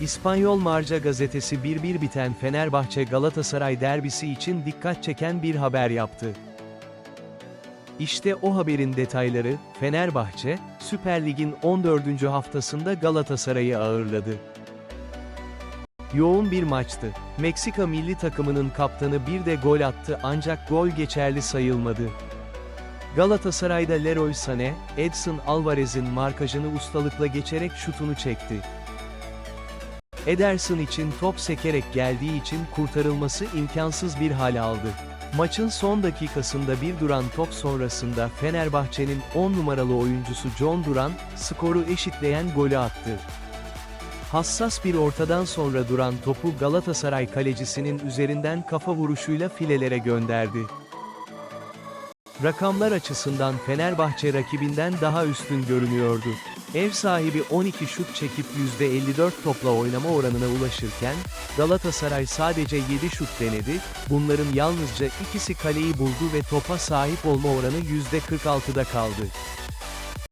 İspanyol Marca gazetesi 1-1 biten Fenerbahçe Galatasaray derbisi için dikkat çeken bir haber yaptı. İşte o haberin detayları, Fenerbahçe, Süper Lig'in 14. haftasında Galatasaray'ı ağırladı. Yoğun bir maçtı. Meksika milli takımının kaptanı bir de gol attı ancak gol geçerli sayılmadı. Galatasaray'da Leroy Sané, Edson Alvarez'in markajını ustalıkla geçerek şutunu çekti. Ederson için top sekerek geldiği için kurtarılması imkansız bir hal aldı. Maçın son dakikasında bir duran top sonrasında Fenerbahçe'nin 10 numaralı oyuncusu John Duran, skoru eşitleyen golü attı. Hassas bir ortadan sonra duran topu Galatasaray kalecisinin üzerinden kafa vuruşuyla filelere gönderdi. Rakamlar açısından Fenerbahçe rakibinden daha üstün görünüyordu. Ev sahibi 12 şut çekip %54 topla oynama oranına ulaşırken, Galatasaray sadece 7 şut denedi, bunların yalnızca ikisi kaleyi buldu ve topa sahip olma oranı %46'da kaldı.